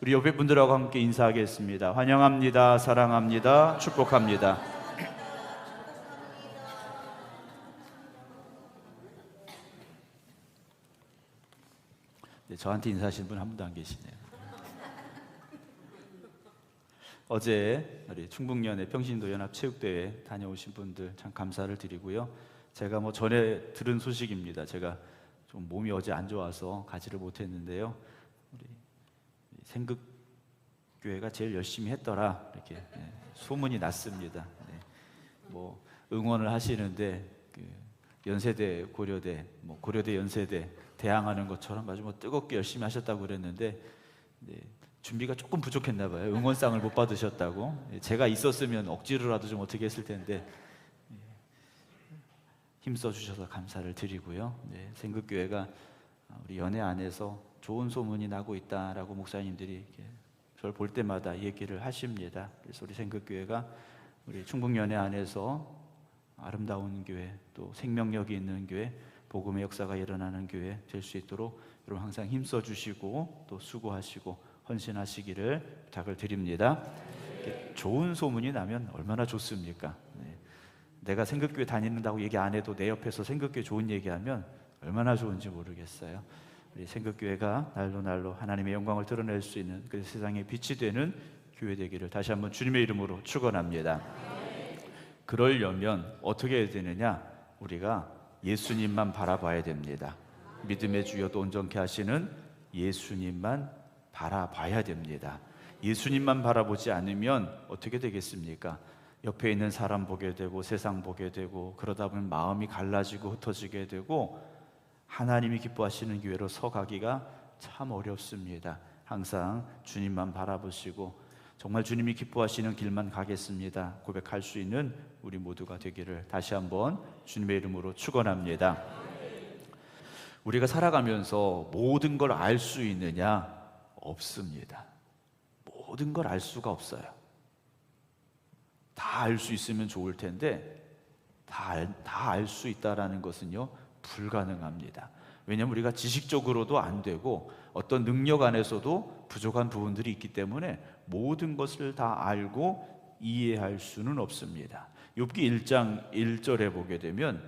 우리 옆에 분들하고 함께 인사하겠습니다. 환영합니다. 사랑합니다. 축복합니다. 네, 저한테 인사하시는 분한 분도 안 계시네요. 어제 우리 충북연의 평신도 연합 체육대회 다녀오신 분들 참 감사를 드리고요. 제가 뭐 전에 들은 소식입니다. 제가 좀 몸이 어제 안 좋아서 가지를 못했는데요. 생극 교회가 제일 열심히 했더라 이렇게 네, 소문이 났습니다. 네. 뭐 응원을 하시는데 그 연세대 고려대 뭐 고려대 연세대 대항하는 것처럼 아주 뭐 뜨겁게 열심히 하셨다고 그랬는데 네, 준비가 조금 부족했나 봐요. 응원상을 못 받으셨다고. 예, 제가 있었으면 억지로라도 좀 어떻게 했을 텐데 예, 힘써 주셔서 감사를 드리고요. 네, 생극교회가 우리 연애 안에서 좋은 소문이 나고 있다라고 목사님들이 저를 볼 때마다 이 얘기를 하십니다. 그래서 우리 생극교회가 우리 충북 연애 안에서 아름다운 교회 또 생명력이 있는 교회 복음의 역사가 일어나는 교회 될 수 있도록 여러분 항상 힘써 주시고 또 수고하시고 헌신하시기를 부탁을 드립니다. 좋은 소문이 나면 얼마나 좋습니까? 네. 내가 생극교회 다니는다고 얘기 안 해도 내 옆에서 생극교회 좋은 얘기하면 얼마나 좋은지 모르겠어요. 우리 생극교회가 날로 날로 하나님의 영광을 드러낼 수 있는 그 세상의 빛이 되는 교회 되기를 다시 한번 주님의 이름으로 축원합니다. 그러려면 어떻게 해야 되느냐? 우리가 예수님만 바라봐야 됩니다. 믿음의 주여도 온전케 하시는 예수님만 바라봐야 됩니다. 예수님만 바라보지 않으면 어떻게 되겠습니까? 옆에 있는 사람 보게 되고 세상 보게 되고 그러다 보면 마음이 갈라지고 흩어지게 되고 하나님이 기뻐하시는 교회로 서가기가 참 어렵습니다. 항상 주님만 바라보시고 정말 주님이 기뻐하시는 길만 가겠습니다. 고백할 수 있는 우리 모두가 되기를 다시 한번 주님의 이름으로 축원합니다. 우리가 살아가면서 모든 걸 알 수 있느냐? 없습니다. 모든 걸 알 수가 없어요. 다 알 수 있으면 좋을 텐데 다알수 있다라는 것은요 불가능합니다. 왜냐하면 우리가 지식적으로도 안 되고 어떤 능력 안에서도 부족한 부분들이 있기 때문에 모든 것을 다 알고 이해할 수는 없습니다. 욥기 1장 1절에 보게 되면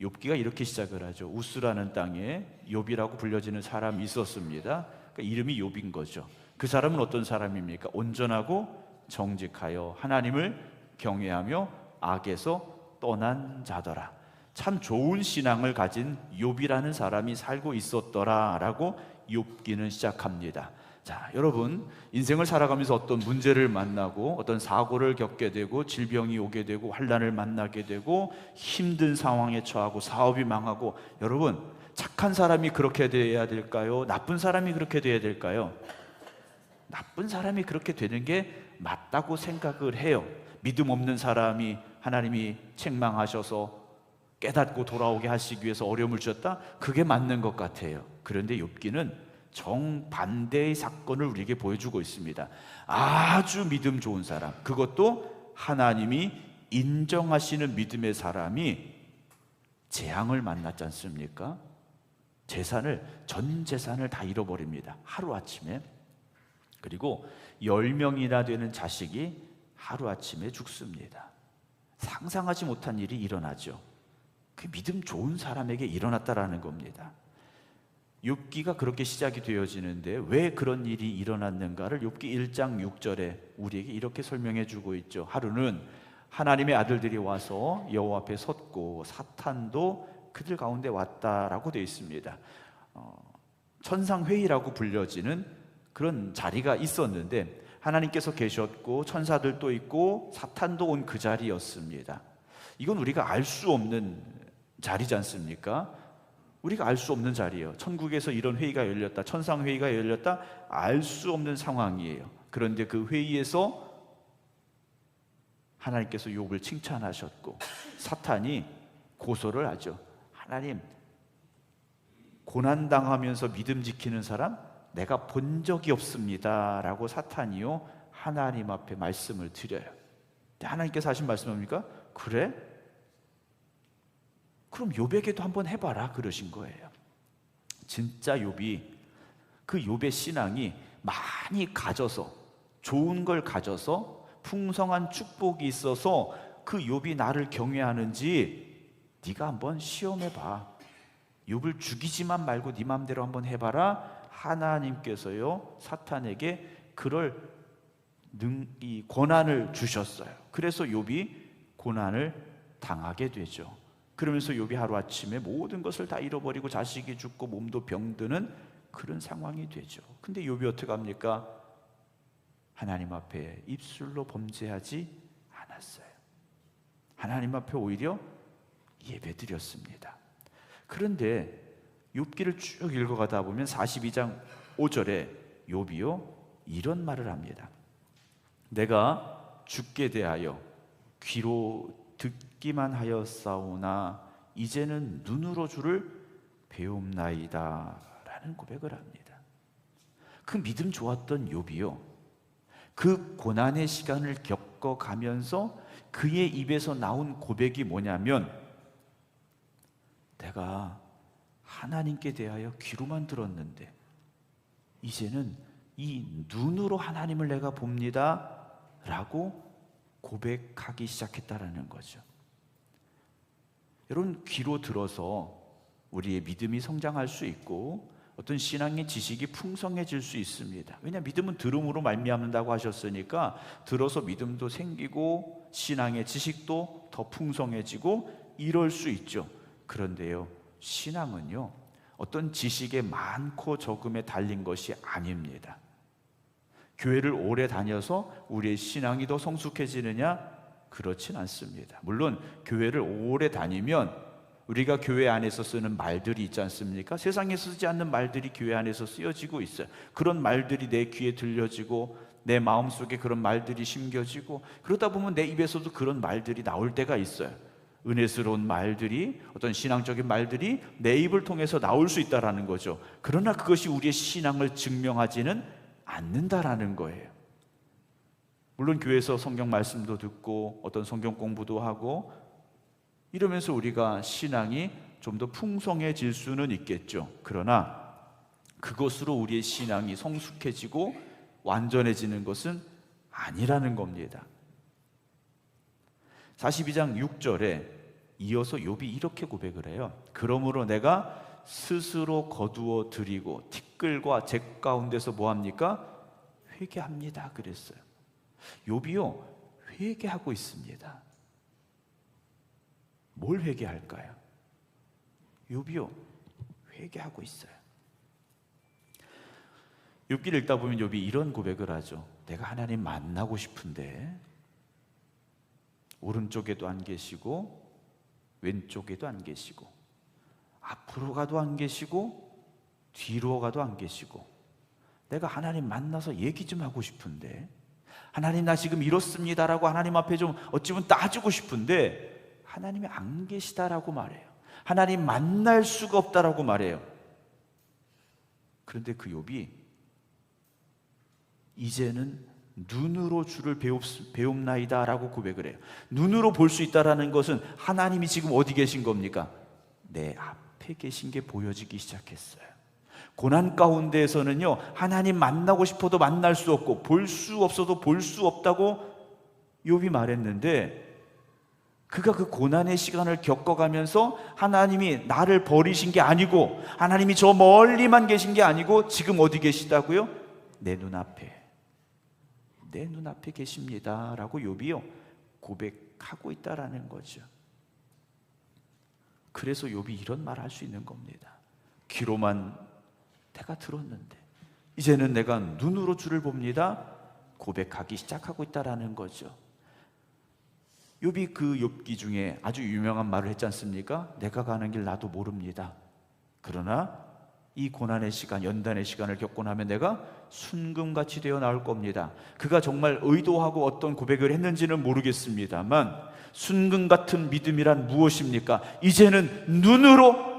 욥기가 이렇게 시작을 하죠. 우스라는 땅에 욥이라고 불려지는 사람이 있었습니다. 그러니까 이름이 욥인 거죠. 그 사람은 어떤 사람입니까? 온전하고 정직하여 하나님을 경외하며 악에서 떠난 자더라. 참 좋은 신앙을 가진 욥이라는 사람이 살고 있었더라라고 욥기는 시작합니다. 자, 여러분 인생을 살아가면서 어떤 문제를 만나고 어떤 사고를 겪게 되고 질병이 오게 되고 환란을 만나게 되고 힘든 상황에 처하고 사업이 망하고 여러분 착한 사람이 그렇게 돼야 될까요? 나쁜 사람이 그렇게 돼야 될까요? 나쁜 사람이 그렇게 되는 게 맞다고 생각을 해요. 믿음 없는 사람이 하나님이 책망하셔서 깨닫고 돌아오게 하시기 위해서 어려움을 주셨다? 그게 맞는 것 같아요. 그런데 욥기는 정반대의 사건을 우리에게 보여주고 있습니다. 아주 믿음 좋은 사람, 그것도 하나님이 인정하시는 믿음의 사람이 재앙을 만났지 않습니까? 재산을 전 재산을 다 잃어버립니다. 하루 아침에 그리고 열 명이나 되는 자식이 하루 아침에 죽습니다. 상상하지 못한 일이 일어나죠. 그 믿음 좋은 사람에게 일어났다라는 겁니다. 욥기가 그렇게 시작이 되어지는데 왜 그런 일이 일어났는가를 욥기 1장 6절에 우리에게 이렇게 설명해 주고 있죠. 하루는 하나님의 아들들이 와서 여호와 앞에 섰고 사탄도 그들 가운데 왔다라고 되어 있습니다. 어, 천상 회의라고 불려지는 그런 자리가 있었는데 하나님께서 계셨고 천사들도 있고 사탄도 온 그 자리였습니다. 이건 우리가 알 수 없는 자리지 않습니까? 우리가 알 수 없는 자리예요. 천국에서 이런 회의가 열렸다. 천상 회의가 열렸다. 알 수 없는 상황이에요. 그런데 그 회의에서 하나님께서 욥을 칭찬하셨고 사탄이 고소를 하죠. 하나님 고난 당하면서 믿음 지키는 사람 내가 본 적이 없습니다라고 사탄이요 하나님 앞에 말씀을 드려요. 하나님께서 하신 말씀입니까? 그래? 그럼 욥에게도 한번 해봐라 그러신 거예요. 진짜 욥이 그 욥의 신앙이 많이 가져서 좋은 걸 가져서 풍성한 축복이 있어서 그 욥이 나를 경외하는지 네가 한번 시험해 봐. 욥을 죽이지만 말고 네 마음대로 한번 해봐라. 하나님께서요 사탄에게 그럴 능, 이 권한을 주셨어요. 그래서 욥이 고난을 당하게 되죠. 그러면서 욥이 하루 아침에 모든 것을 다 잃어버리고 자식이 죽고 몸도 병드는 그런 상황이 되죠. 근데 욥이 어떻게 합니까? 하나님 앞에 입술로 범죄하지 않았어요. 하나님 앞에 오히려 예배드렸습니다. 그런데 욥기를 쭉 읽어가다 보면 42장 5절에 욥이요 이런 말을 합니다. 내가 죽게 대하여 귀로 듣 기만 하였사오나 이제는 눈으로 주를 배움나이다 라는 고백을 합니다. 그 믿음 좋았던 욥이요 그 고난의 시간을 겪어가면서 그의 입에서 나온 고백이 뭐냐면 내가 하나님께 대하여 귀로만 들었는데 이제는 이 눈으로 하나님을 내가 봅니다 라고 고백하기 시작했다라는 거죠. 여러분 귀로 들어서 우리의 믿음이 성장할 수 있고 어떤 신앙의 지식이 풍성해질 수 있습니다. 왜냐 믿음은 들음으로 말미암는다고 하셨으니까 들어서 믿음도 생기고 신앙의 지식도 더 풍성해지고 이럴 수 있죠. 그런데요. 신앙은요. 어떤 지식의 많고 적음에 달린 것이 아닙니다. 교회를 오래 다녀서 우리의 신앙이 더 성숙해지느냐? 그렇진 않습니다. 물론 교회를 오래 다니면 우리가 교회 안에서 쓰는 말들이 있지 않습니까? 세상에 쓰지 않는 말들이 교회 안에서 쓰여지고 있어요. 그런 말들이 내 귀에 들려지고 내 마음속에 그런 말들이 심겨지고 그러다 보면 내 입에서도 그런 말들이 나올 때가 있어요. 은혜스러운 말들이 어떤 신앙적인 말들이 내 입을 통해서 나올 수 있다라는 거죠. 그러나 그것이 우리의 신앙을 증명하지는 않는다라는 거예요. 물론 교회에서 성경 말씀도 듣고 어떤 성경 공부도 하고 이러면서 우리가 신앙이 좀 더 풍성해질 수는 있겠죠. 그러나 그것으로 우리의 신앙이 성숙해지고 완전해지는 것은 아니라는 겁니다. 42장 6절에 이어서 욥이 이렇게 고백을 해요. 그러므로 내가 스스로 거두어 드리고 티끌과 잭 가운데서 뭐 합니까? 회개합니다. 그랬어요. 욥이요 회개하고 있습니다. 뭘 회개할까요? 욥이요 회개하고 있어요. 욥기를 읽다 보면 욥이 이런 고백을 하죠. 내가 하나님 만나고 싶은데 오른쪽에도 안 계시고 왼쪽에도 안 계시고 앞으로 가도 안 계시고 뒤로 가도 안 계시고 내가 하나님 만나서 얘기 좀 하고 싶은데 하나님 나 지금 이렇습니다라고 하나님 앞에 좀 어찌 보면 따지고 싶은데 하나님이 안 계시다라고 말해요. 하나님 만날 수가 없다라고 말해요. 그런데 그 욥이 이제는 눈으로 주를 배웁나이다라고 고백을 해요. 눈으로 볼 수 있다라는 것은 하나님이 지금 어디 계신 겁니까? 내 앞에 계신 게 보여지기 시작했어요. 고난 가운데에서는요, 하나님 만나고 싶어도 만날 수 없고, 볼 수 없어도 볼 수 없다고 욥이 말했는데, 그가 그 고난의 시간을 겪어가면서 하나님이 나를 버리신 게 아니고, 하나님이 저 멀리만 계신 게 아니고, 지금 어디 계시다고요? 내 눈앞에. 내 눈앞에 계십니다 라고 욥이요 고백하고 있다라는 거죠. 그래서 욥이 이런 말 할 수 있는 겁니다. 귀로만 내가 들었는데 이제는 내가 눈으로 주를 봅니다. 고백하기 시작하고 있다라는 거죠. 욥이 그 욥기 중에 아주 유명한 말을 했지 않습니까? 내가 가는 길 나도 모릅니다. 그러나 이 고난의 시간, 연단의 시간을 겪고 나면 내가 순금같이 되어 나올 겁니다. 그가 정말 의도하고 어떤 고백을 했는지는 모르겠습니다만 순금 같은 믿음이란 무엇입니까? 이제는 눈으로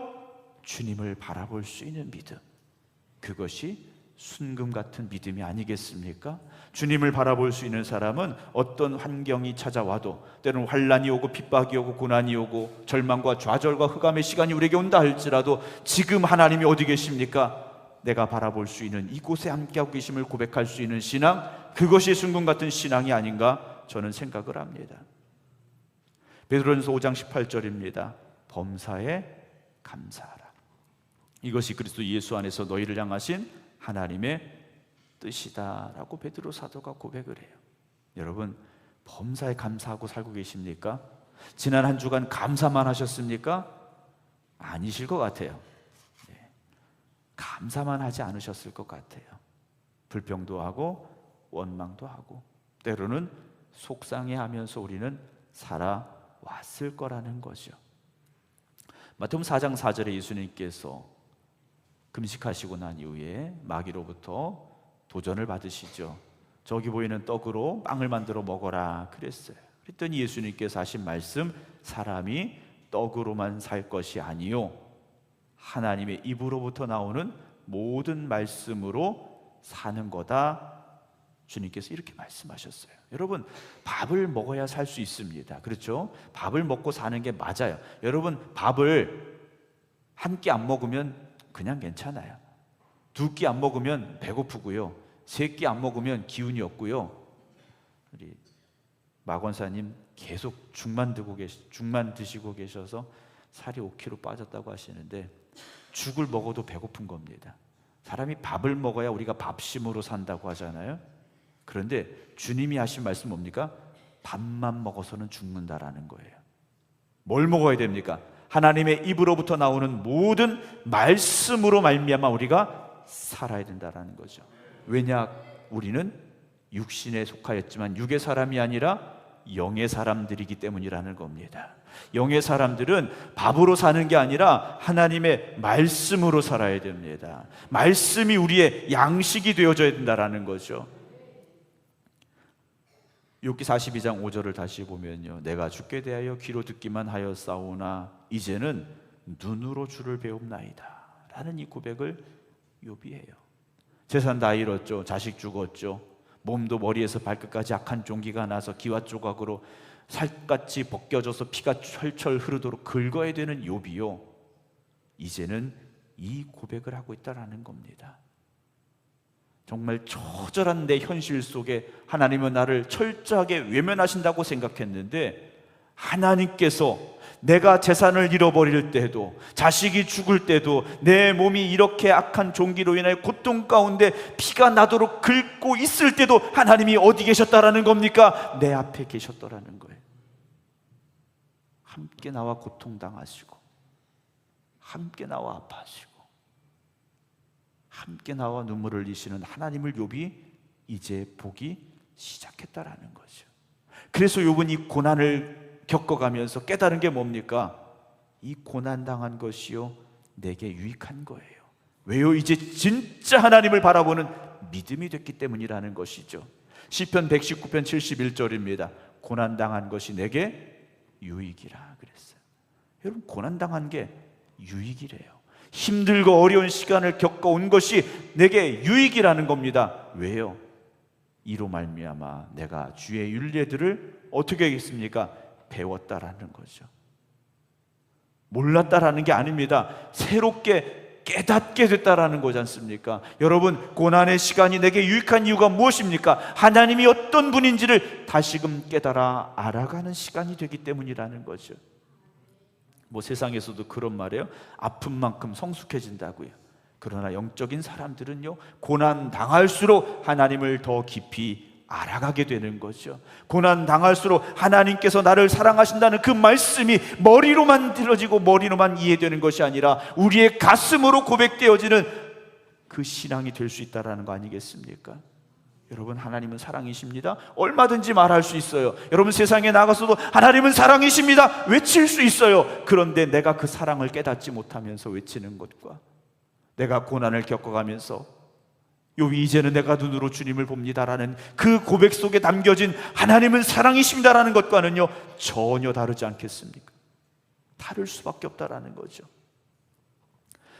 주님을 바라볼 수 있는 믿음. 그것이 순금 같은 믿음이 아니겠습니까? 주님을 바라볼 수 있는 사람은 어떤 환경이 찾아와도 때로는 환란이 오고 핍박이 오고 고난이 오고 절망과 좌절과 흑암의 시간이 우리에게 온다 할지라도 지금 하나님이 어디 계십니까? 내가 바라볼 수 있는 이곳에 함께하고 계심을 고백할 수 있는 신앙 그것이 순금 같은 신앙이 아닌가 저는 생각을 합니다. 베드로전서 5장 18절입니다. 범사에 감사하라. 이것이 그리스도 예수 안에서 너희를 향하신 하나님의 뜻이다라고 베드로 사도가 고백을 해요. 여러분 범사에 감사하고 살고 계십니까? 지난 한 주간 감사만 하셨습니까? 아니실 것 같아요. 네. 감사만 하지 않으셨을 것 같아요. 불평도 하고 원망도 하고 때로는 속상해하면서 우리는 살아왔을 거라는 거죠. 마태복음 4장 4절에 예수님께서 금식하시고 난 이후에 마귀로부터 도전을 받으시죠. 저기 보이는 떡으로 빵을 만들어 먹어라 그랬어요. 그랬더니 예수님께서 하신 말씀 사람이 떡으로만 살 것이 아니요 하나님의 입으로부터 나오는 모든 말씀으로 사는 거다. 주님께서 이렇게 말씀하셨어요. 여러분, 밥을 먹어야 살 수 있습니다. 그렇죠? 밥을 먹고 사는 게 맞아요. 여러분, 밥을 한 끼 안 먹으면 그냥 괜찮아요. 두 끼 안 먹으면 배고프고요. 세 끼 안 먹으면 기운이 없고요. 우리 마 권사님 계속 죽만 드고 계시, 죽만 드시고 계셔서 살이 5kg 빠졌다고 하시는데 죽을 먹어도 배고픈 겁니다. 사람이 밥을 먹어야 우리가 밥심으로 산다고 하잖아요. 그런데 주님이 하신 말씀 뭡니까? 밥만 먹어서는 죽는다라는 거예요. 뭘 먹어야 됩니까? 하나님의 입으로부터 나오는 모든 말씀으로 말미암아 우리가 살아야 된다라는 거죠. 왜냐? 우리는 육신에 속하였지만 육의 사람이 아니라 영의 사람들이기 때문이라는 겁니다. 영의 사람들은 밥으로 사는 게 아니라 하나님의 말씀으로 살아야 됩니다. 말씀이 우리의 양식이 되어져야 된다라는 거죠. 욥기 42장 5절을 다시 보면요. 내가 죽게 대하여 귀로 듣기만 하여 싸우나 이제는 눈으로 주를 배웁나이다. 라는 이 고백을 욥이 해요. 재산 다 잃었죠. 자식 죽었죠. 몸도 머리에서 발끝까지 악한 종기가 나서 기와 조각으로 살같이 벗겨져서 피가 철철 흐르도록 긁어야 되는 욥이요. 이제는 이 고백을 하고 있다라는 겁니다. 정말 처절한 내 현실 속에 하나님은 나를 철저하게 외면하신다고 생각했는데 하나님께서 내가 재산을 잃어버릴 때도 자식이 죽을 때도 내 몸이 이렇게 악한 종기로 인하여 고통 가운데 피가 나도록 긁고 있을 때도 하나님이 어디 계셨다라는 겁니까? 내 앞에 계셨더라는 거예요. 함께 나와 고통당하시고 함께 나와 아파하시고 함께 나와 눈물을 흘리시는 하나님을 욥이 이제 보기 시작했다라는 거죠. 그래서 욥은 이 고난을 겪어가면서 깨달은 게 뭡니까? 이 고난 당한 것이요 내게 유익한 거예요. 왜요? 이제 진짜 하나님을 바라보는 믿음이 됐기 때문이라는 것이죠. 시편 119편 71절입니다. 고난 당한 것이 내게 유익이라 그랬어요. 여러분 고난 당한 게 유익이래요. 힘들고 어려운 시간을 겪어 온 것이 내게 유익이라는 겁니다. 왜요? 이로 말미암아 내가 주의 윤례들을 어떻게 하겠습니까? 배웠다라는 거죠. 몰랐다라는 게 아닙니다. 새롭게 깨닫게 됐다라는 거지 않습니까? 여러분, 고난의 시간이 내게 유익한 이유가 무엇입니까? 하나님이 어떤 분인지를 다시금 깨달아 알아가는 시간이 되기 때문이라는 거죠. 뭐 세상에서도 그런 말이에요. 아픈 만큼 성숙해진다고요. 그러나 영적인 사람들은요, 고난 당할수록 하나님을 더 깊이 알아가게 되는 거죠. 고난 당할수록 하나님께서 나를 사랑하신다는 그 말씀이 머리로만 들어지고 머리로만 이해되는 것이 아니라 우리의 가슴으로 고백되어지는 그 신앙이 될 수 있다라는 거 아니겠습니까? 여러분 하나님은 사랑이십니다. 얼마든지 말할 수 있어요. 여러분 세상에 나가서도 하나님은 사랑이십니다. 외칠 수 있어요. 그런데 내가 그 사랑을 깨닫지 못하면서 외치는 것과 내가 고난을 겪어가면서 요비 이제는 내가 눈으로 주님을 봅니다라는 그 고백 속에 담겨진 하나님은 사랑이십니다라는 것과는요 전혀 다르지 않겠습니까? 다를 수밖에 없다라는 거죠.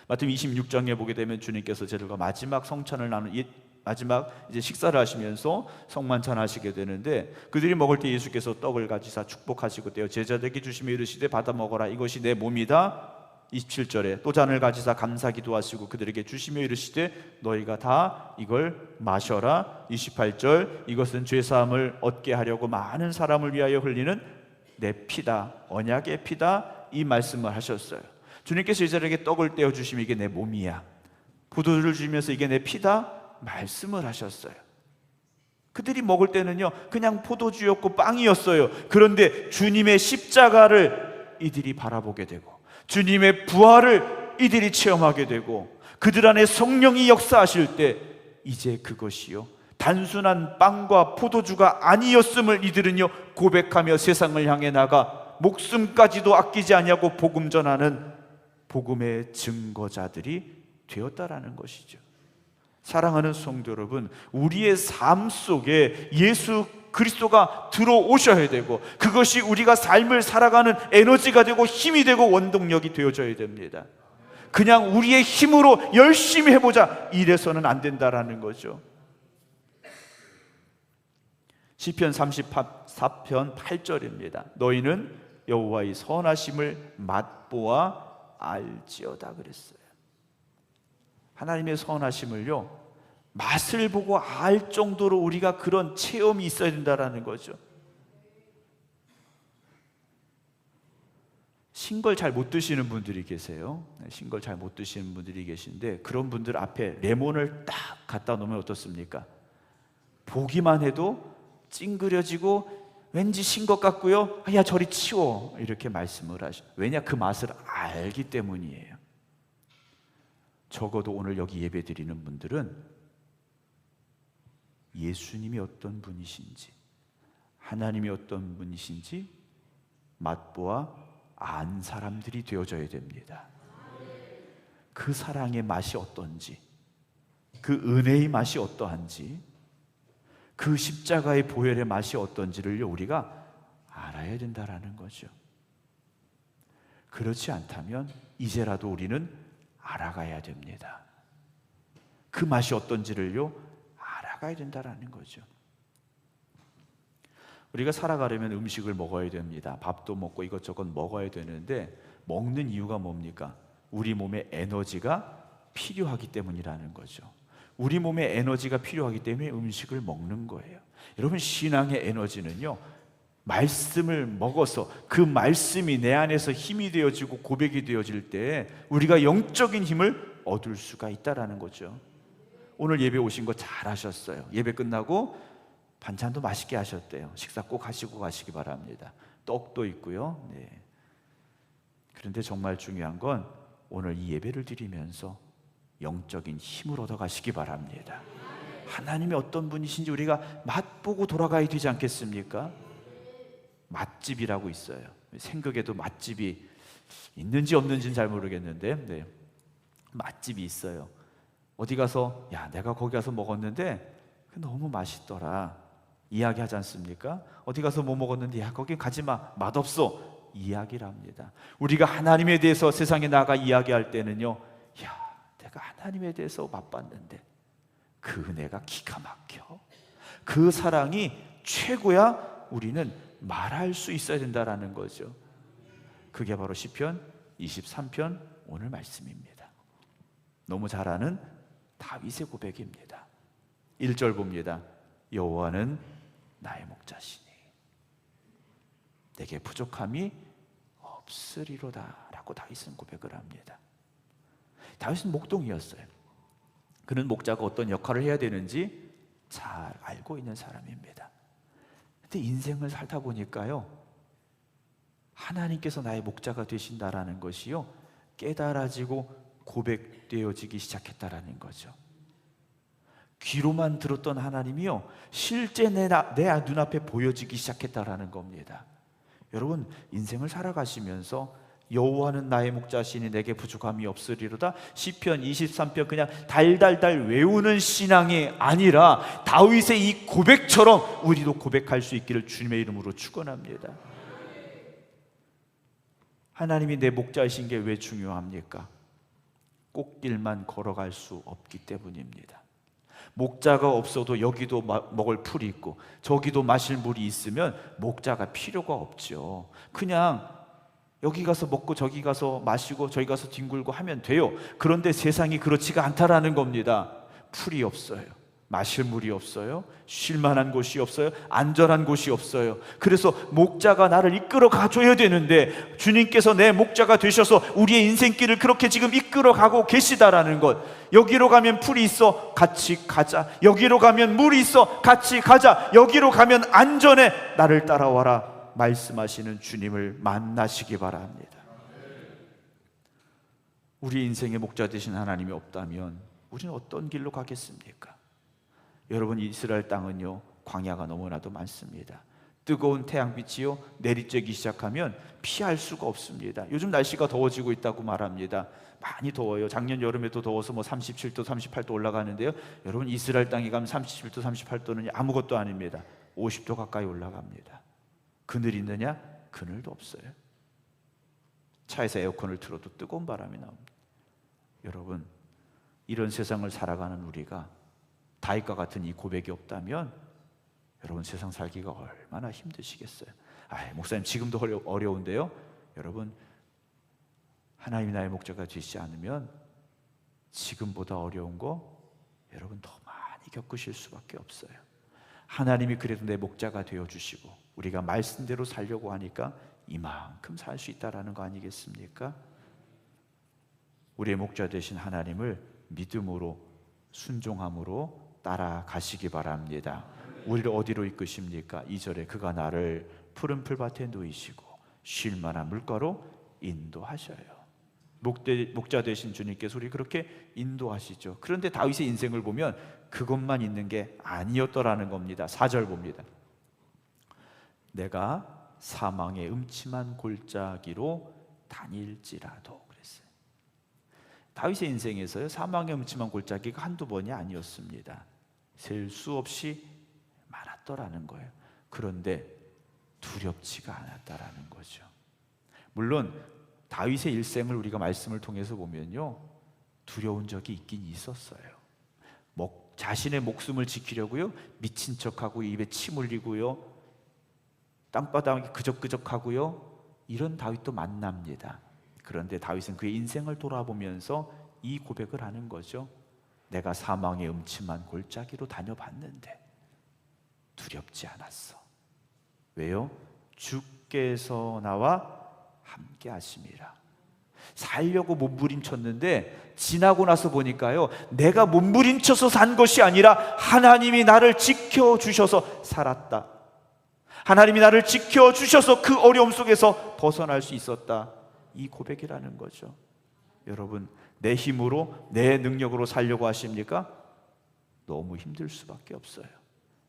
마태복음 26장에 보게 되면 주님께서 저들과 마지막 성찬을 나눈 마지막 이제 식사를 하시면서 성만찬 하시게 되는데 그들이 먹을 때 예수께서 떡을 가지사 축복하시고 떼어 제자들에게 주시며 이르시되 받아 먹어라 이것이 내 몸이다 27절에 또 잔을 가지사 감사 기도하시고 그들에게 주시며 이르시되 너희가 다 이걸 마셔라. 28절 이것은 죄 사함을 얻게 하려고 많은 사람을 위하여 흘리는 내 피다. 언약의 피다. 이 말씀을 하셨어요. 주님께서 이들에게 떡을 떼어 주시면 이게 내 몸이야. 포도주를 주면서 이게 내 피다 말씀을 하셨어요. 그들이 먹을 때는요 그냥 포도주였고 빵이었어요. 그런데 주님의 십자가를 이들이 바라보게 되고 주님의 부활을 이들이 체험하게 되고 그들 안에 성령이 역사하실 때 이제 그것이요 단순한 빵과 포도주가 아니었음을 이들은요 고백하며 세상을 향해 나가 목숨까지도 아끼지 아니하고 복음 전하는 복음의 증거자들이 되었다라는 것이죠. 사랑하는 성도 여러분, 우리의 삶 속에 예수 그리스도가 들어오셔야 되고 그것이 우리가 삶을 살아가는 에너지가 되고 힘이 되고 원동력이 되어져야 됩니다. 그냥 우리의 힘으로 열심히 해보자 이래서는 안 된다라는 거죠. 시편 34편 8절입니다. 너희는 여호와의 선하심을 맛보아 알지어다 그랬어요. 하나님의 선하심을요 맛을 보고 알 정도로 우리가 그런 체험이 있어야 된다라는 거죠. 신걸 잘 못 드시는 분들이 계세요. 네, 신걸 잘 못 드시는 분들이 계신데 그런 분들 앞에 레몬을 딱 갖다 놓으면 어떻습니까? 보기만 해도 찡그려지고 왠지 신 것 같고요. 야 저리 치워 이렇게 말씀을 하셔. 왜냐 그 맛을 알기 때문이에요. 적어도 오늘 여기 예배 드리는 분들은 예수님이 어떤 분이신지 하나님이 어떤 분이신지 맛보아 안 사람들이 되어져야 됩니다. 그 사랑의 맛이 어떤지, 그 은혜의 맛이 어떠한지, 그 십자가의 보혈의 맛이 어떤지를 우리가 알아야 된다라는 거죠. 그렇지 않다면 이제라도 우리는 알아가야 됩니다. 그 맛이 어떤지를요 알아가야 된다라는 거죠. 우리가 살아가려면 음식을 먹어야 됩니다. 밥도 먹고 이것저것 먹어야 되는데 먹는 이유가 뭡니까? 우리 몸에 에너지가 필요하기 때문이라는 거죠. 우리 몸에 에너지가 필요하기 때문에 음식을 먹는 거예요. 여러분 신앙의 에너지는요. 말씀을 먹어서 그 말씀이 내 안에서 힘이 되어지고 고백이 되어질 때 우리가 영적인 힘을 얻을 수가 있다라는 거죠. 오늘 예배 오신 거 잘하셨어요. 예배 끝나고 반찬도 맛있게 하셨대요. 식사 꼭 하시고 가시기 바랍니다. 떡도 있고요. 네. 그런데 정말 중요한 건 오늘 이 예배를 드리면서 영적인 힘을 얻어 가시기 바랍니다. 하나님이 어떤 분이신지 우리가 맛보고 돌아가야 되지 않겠습니까? 맛집이라고 있어요. 생각에도 맛집이 있는지 없는지는 잘 모르겠는데, 네. 맛집이 있어요. 어디 가서 야 내가 거기 가서 먹었는데 너무 맛있더라. 이야기하지 않습니까? 어디 가서 뭐 먹었는데 야 거기 가지 마 맛없어 이야기를 합니다. 우리가 하나님에 대해서 세상에 나가 이야기할 때는요, 야 내가 하나님에 대해서 맛봤는데 그 은혜가 기가 막혀. 그 사랑이 최고야. 우리는 말할 수 있어야 된다라는 거죠. 그게 바로 시편 23편 오늘 말씀입니다. 너무 잘 아는 다윗의 고백입니다. 1절 봅니다. 여호와는 나의 목자시니 내게 부족함이 없으리로다라고 다윗은 고백을 합니다. 다윗은 목동이었어요. 그는 목자가 어떤 역할을 해야 되는지 잘 알고 있는 사람입니다. 근데 인생을 살다 보니까요. 하나님께서 나의 목자가 되신다라는 것이요. 깨달아지고 고백되어지기 시작했다라는 거죠. 귀로만 들었던 하나님이요 실제 내, 내 눈앞에 보여지기 시작했다라는 겁니다. 여러분 인생을 살아가시면서 여호와는 나의 목자시니 내게 부족함이 없으리로다 시편 23편 그냥 달달달 외우는 신앙이 아니라 다윗의 이 고백처럼 우리도 고백할 수 있기를 주님의 이름으로 축원합니다. 하나님이 내 목자이신 게 왜 중요합니까? 꽃길만 걸어갈 수 없기 때문입니다. 목자가 없어도 여기도 먹을 풀이 있고 저기도 마실 물이 있으면 목자가 필요가 없죠. 그냥 여기 가서 먹고 저기 가서 마시고 저기 가서 뒹굴고 하면 돼요. 그런데 세상이 그렇지가 않다라는 겁니다. 풀이 없어요. 마실 물이 없어요. 쉴 만한 곳이 없어요. 안전한 곳이 없어요. 그래서 목자가 나를 이끌어 가줘야 되는데 주님께서 내 목자가 되셔서 우리의 인생길을 그렇게 지금 이끌어 가고 계시다라는 것. 여기로 가면 풀이 있어. 같이 가자. 여기로 가면 물이 있어. 같이 가자. 여기로 가면 안전해. 나를 따라와라. 말씀하시는 주님을 만나시기 바랍니다. 우리 인생의 목자 되신 하나님이 없다면 우리는 어떤 길로 가겠습니까? 여러분 이스라엘 땅은요 광야가 너무나도 많습니다. 뜨거운 태양빛이요 내리쬐기 시작하면 피할 수가 없습니다. 요즘 날씨가 더워지고 있다고 말합니다. 많이 더워요. 작년 여름에도 더워서 뭐 37도, 38도 올라가는데요. 여러분 이스라엘 땅에 가면 37도, 38도는 아무것도 아닙니다. 50도 가까이 올라갑니다. 그늘 있느냐? 그늘도 없어요. 차에서 에어컨을 틀어도 뜨거운 바람이 나옵니다. 여러분, 이런 세상을 살아가는 우리가 다윗과 같은 이 고백이 없다면 여러분 세상 살기가 얼마나 힘드시겠어요. 아, 목사님 지금도 어려, 어려운데요. 여러분 하나님이 나의 목자가 되시지 않으면 지금보다 어려운 거 여러분 더 많이 겪으실 수밖에 없어요. 하나님이 그래도 내 목자가 되어 주시고 우리가 말씀대로 살려고 하니까 이만큼 살 수 있다라는 거 아니겠습니까? 우리의 목자 되신 하나님을 믿음으로 순종함으로 따라가시기 바랍니다. 우리를 어디로 이끄십니까? 2절에 그가 나를 푸른 풀밭에 누이시고 쉴 만한 물가로 인도하셔요. 목대, 목자 되신 주님께서 우리 그렇게 인도하시죠. 그런데 다윗의 인생을 보면 그것만 있는 게 아니었더라는 겁니다. 4절 봅니다. 내가 사망의 음침한 골짜기로 다닐지라도 그랬어요. 다윗의 인생에서요 사망의 음침한 골짜기가 한두 번이 아니었습니다. 셀 수 없이 많았더라는 거예요. 그런데 두렵지가 않았다라는 거죠. 물론 다윗의 일생을 우리가 말씀을 통해서 보면요 두려운 적이 있긴 있었어요. 목, 자신의 목숨을 지키려고요 미친 척하고 입에 침 흘리고요 땅바닥에 그적그적하고요 이런 다윗도 만납니다. 그런데 다윗은 그의 인생을 돌아보면서 이 고백을 하는 거죠. 내가 사망의 음침한 골짜기로 다녀봤는데 두렵지 않았어. 왜요? 주께서 나와 함께 하심이라. 살려고 몸부림쳤는데 지나고 나서 보니까요. 내가 몸부림쳐서 산 것이 아니라 하나님이 나를 지켜 주셔서 살았다. 하나님이 나를 지켜 주셔서 그 어려움 속에서 벗어날 수 있었다. 이 고백이라는 거죠. 여러분, 내 힘으로 내 능력으로 살려고 하십니까? 너무 힘들 수밖에 없어요.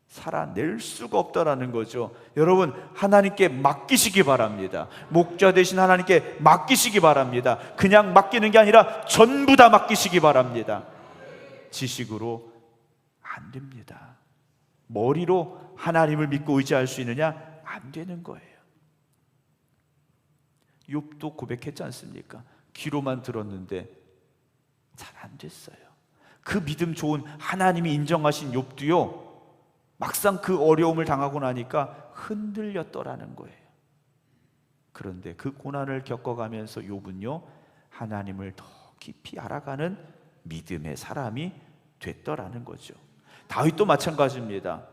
살아낼 수가 없다라는 거죠. 여러분, 하나님께 맡기시기 바랍니다. 목자 되신 하나님께 맡기시기 바랍니다. 그냥 맡기는 게 아니라 전부 다 맡기시기 바랍니다. 지식으로 안 됩니다. 머리로 하나님을 믿고 의지할 수 있느냐? 안 되는 거예요. 욥도 고백했지 않습니까? 귀로만 들었는데 잘 안 됐어요. 그 믿음 좋은 하나님이 인정하신 욥도요. 막상 그 어려움을 당하고 나니까 흔들렸더라는 거예요. 그런데 그 고난을 겪어가면서 욥은요. 하나님을 더 깊이 알아가는 믿음의 사람이 됐더라는 거죠. 다윗도 마찬가지입니다.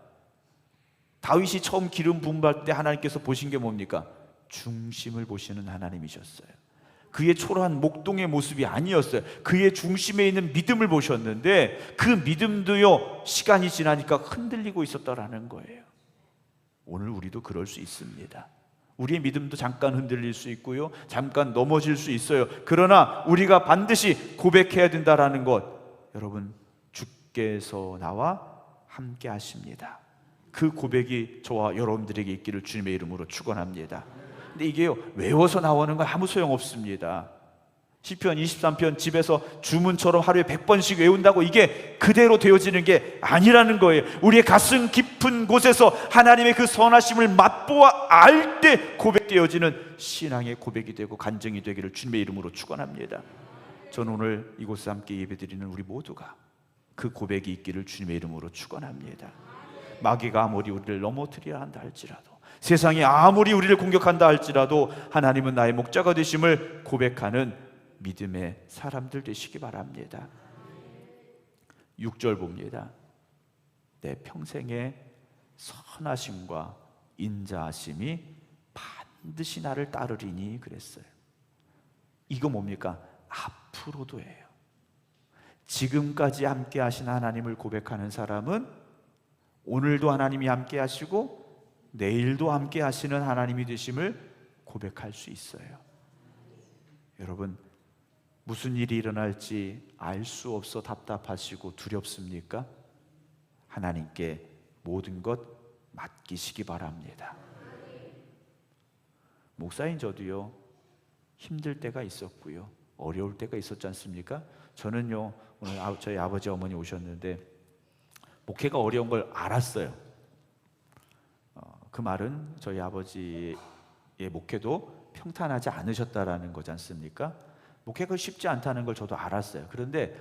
다윗이 처음 기름 부음 받을 때 하나님께서 보신 게 뭡니까? 중심을 보시는 하나님이셨어요. 그의 초라한 목동의 모습이 아니었어요. 그의 중심에 있는 믿음을 보셨는데 그 믿음도요 시간이 지나니까 흔들리고 있었다라는 거예요. 오늘 우리도 그럴 수 있습니다. 우리의 믿음도 잠깐 흔들릴 수 있고요. 잠깐 넘어질 수 있어요. 그러나 우리가 반드시 고백해야 된다라는 것. 여러분, 주께서 나와 함께 하십니다. 그 고백이 저와 여러분들에게 있기를 주님의 이름으로 축원합니다. 근데 이게요 외워서 나오는 건 아무 소용 없습니다. 시편 23편 집에서 주문처럼 하루에 100번씩 외운다고 이게 그대로 되어지는 게 아니라는 거예요. 우리의 가슴 깊은 곳에서 하나님의 그 선하심을 맛보아 알 때 고백되어지는 신앙의 고백이 되고 간증이 되기를 주님의 이름으로 축원합니다. 저는 오늘 이곳에 함께 예배드리는 우리 모두가 그 고백이 있기를 주님의 이름으로 축원합니다. 마귀가 아무리 우리를 넘어뜨리려 한다 할지라도 세상이 아무리 우리를 공격한다 할지라도 하나님은 나의 목자가 되심을 고백하는 믿음의 사람들 되시기 바랍니다. 6절 봅니다. 내 평생의 선하심과 인자하심이 반드시 나를 따르리니 그랬어요. 이거 뭡니까? 앞으로도예요. 지금까지 함께 하신 하나님을 고백하는 사람은 오늘도 하나님이 함께 하시고 내일도 함께 하시는 하나님이 되심을 고백할 수 있어요. 여러분 무슨 일이 일어날지 알 수 없어 답답하시고 두렵습니까? 하나님께 모든 것 맡기시기 바랍니다. 목사인 저도요 힘들 때가 있었고요 어려울 때가 있었지 않습니까? 저는요 오늘 아- 저희 아버지 어머니 오셨는데 목회가 어려운 걸 알았어요. 어, 그 말은 저희 아버지의 목회도 평탄하지 않으셨다라는 거지 않습니까? 목회가 쉽지 않다는 걸 저도 알았어요. 그런데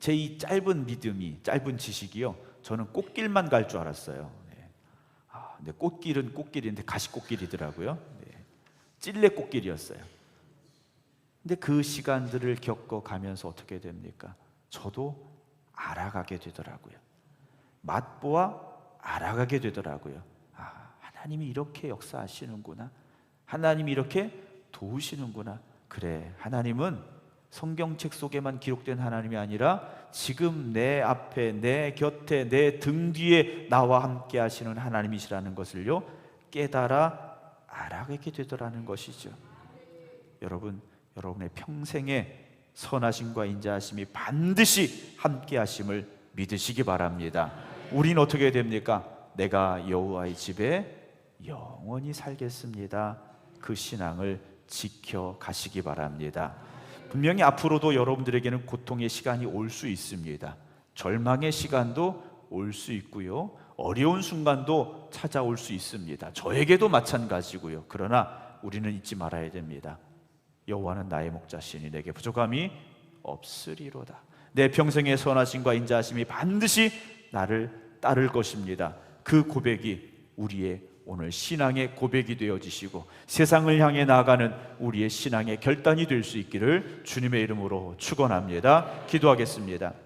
제 이 짧은 믿음이 짧은 지식이요 저는 꽃길만 갈 줄 알았어요. 네. 아, 근데 꽃길은 꽃길인데 가시꽃길이더라고요. 네. 찔레 꽃길이었어요. 근데 그 시간들을 겪어 가면서 어떻게 됩니까? 저도 알아가게 되더라고요. 맛보아 알아가게 되더라고요. 아, 하나님이 이렇게 역사하시는구나. 하나님이 이렇게 도우시는구나. 그래, 하나님은 성경책 속에만 기록된 하나님이 아니라 지금 내 앞에, 내 곁에, 내 등 뒤에 나와 함께 하시는 하나님이시라는 것을요, 깨달아 알아가게 되더라는 것이죠. 여러분, 여러분의 평생에 선하심과 인자하심이 반드시 함께 하심을 믿으시기 바랍니다. 우린 어떻게 됩니까? 내가 여호와의 집에 영원히 살겠습니다. 그 신앙을 지켜 가시기 바랍니다. 분명히 앞으로도 여러분들에게는 고통의 시간이 올 수 있습니다. 절망의 시간도 올 수 있고요. 어려운 순간도 찾아올 수 있습니다. 저에게도 마찬가지고요. 그러나 우리는 잊지 말아야 됩니다. 여호와는 나의 목자시니 내게 부족함이 없으리로다. 내 평생의 선하심과 인자하심이 반드시 나를 따를 것입니다. 그 고백이 우리의 오늘 신앙의 고백이 되어지시고 세상을 향해 나아가는 우리의 신앙의 결단이 될 수 있기를 주님의 이름으로 축원합니다. 기도하겠습니다.